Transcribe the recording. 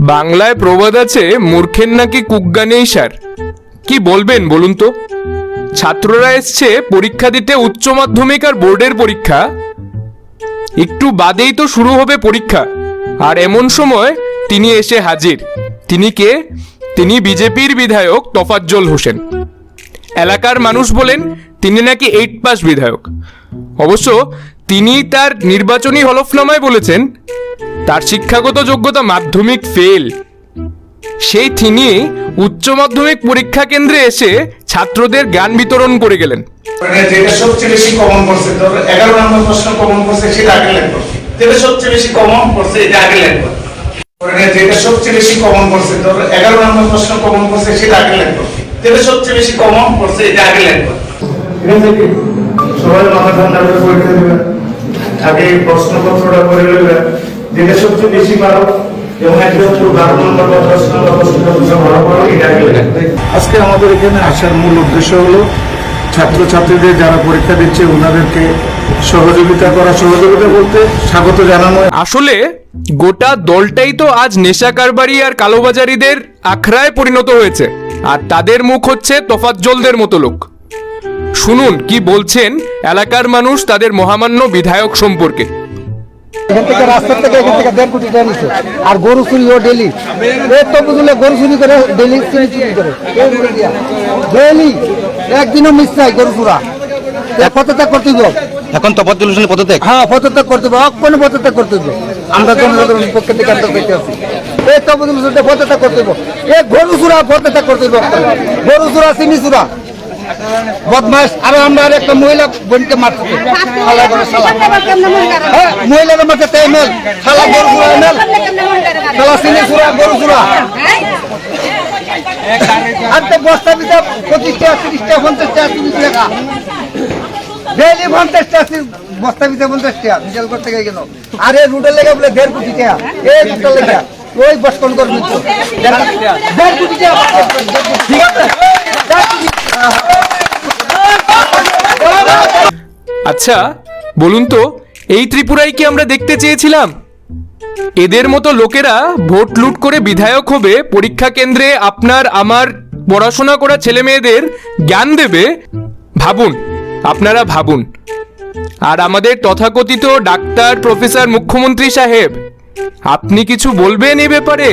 বাংলায় প্রবাদ আছে, মূর্খের নাকি কুজ্ঞা নেই, স্যার? কি বলবেন বলুন তো? ছাত্ররা এসছে পরীক্ষা দিতে উচ্চ মাধ্যমিক আর বোর্ডের পরীক্ষা। একটু বাদেই তো শুরু হবে পরীক্ষা। আর এমন সময় তিনি এসে হাজির। তিনি কে? তিনি বিজেপির বিধায়ক তফাজ্জল হোসেন। এলাকার মানুষ বলেন, তিনি নাকি এইট পাস বিধায়ক। অবশ্য তিনি তার নির্বাচনী হলফনামায় বলেছেন তার শিক্ষাগত যোগ্যতা মাধ্যমিক ফেল সেই তিনি উচ্চ মাধ্যমিক পরীক্ষা কেন্দ্রে এসে ছাত্রদের জ্ঞান বিতরণ করে গেলেন। মানে যেটা সবচেয়ে বেশি কমন পড়ছে ধর এগারো নম্বর প্রশ্ন কমন পড়ছে সেটা আগে লাগবে যেটা সবচেয়ে বেশি কমন পড়ছে এটা আগে লাগবে মানে যেটা সবচেয়ে বেশি কমন পড়ছে ধর এগারো নম্বর প্রশ্ন কমন পড়ছে সেটা আগে লাগবে যেটা সবচেয়ে বেশি কমন পড়ছে এটা আগে লাগবে সবাই মাথা ঠান্ডা করে পরীক্ষা দেবে। আগে প্রশ্নপত্রটা করে নেবে যেটা সবচেয়ে বেশি পারো এবং একদম বারো নম্বর বা দশ নম্বর প্রশ্নটা বুঝে ভালো আজকে আমাদের এখানে আসার মূল উদ্দেশ্য হলো ছাত্রছাত্রীদের যারা পরীক্ষা দিচ্ছে ওনাদেরকে সহযোগিতা করা সহযোগিতা বলতে স্বাগত জানানো। আসলে গোটা দলটাই তো আজ নেশা কারবারি আর কালোবাজারিদের আখড়ায় পরিণত হয়েছে আর তাদের মুখ হচ্ছে তোফাজ্জলদের মতো লোক। শুনুন কি বলছেন এলাকার মানুষ তাদের মহামান্য বিধায়ক সম্পর্কে। এখান থেকে রাস্তা থেকে এখান থেকে দেড় কোটি টাকা নিচ্ছে আর গরু চুরি ও ডেলি তো বুঝলে গরু চুরি করে ডেলি চুরি চুরি করে। ডেলি একদিনও মিস নাই গরু চুরা। পদত্যাগ করতে হবে এখন তফাজ্জল হোসেনের পদত্যাগ। হ্যাঁ পদত্যাগ করতে হবে অক্ষণ পদত্যাগ করতে হবে আমরা জনসাধারণের পক্ষে থেকে আমরা পেতে আছি। এই তো বুঝলে পদত্যাগ করতে হবে এই গরু চুরা পদত্যাগ করতে হবে গরু চুরা চিনি চুরা। বদমাস আর আমরা একটা মহিলা বোনকে হ্যাঁ তাই মেল শালা গরু চুরা আর বস্তা পিতা পঁচিশটা, তিরিশটা, পঞ্চাশটা, তিরিশ টাকা। ডেইলি পঞ্চাশ বস্তা করতে গেল। আর এই লেগে বলে দেড় কোটি টাকা, এই লেগে। ওই বস কোন করবি? দেড় ঠিক আছে আচ্ছা বলুন তো, এই ত্রিপুরায় কি আমরা দেখতে চেয়েছিলাম? এদের মতো লোকেরা ভোট লুট করে বিধায়ক হবে, পরীক্ষা কেন্দ্রে আপনার, আমার পড়াশোনা করা ছেলে মেয়েদের জ্ঞান দেবে, ভাবুন, আপনারা ভাবুন। আর আমাদের তথাকথিত ডাক্তার প্রফেসর মুখ্যমন্ত্রী সাহেব, আপনি কিছু বলবেন এ ব্যাপারে?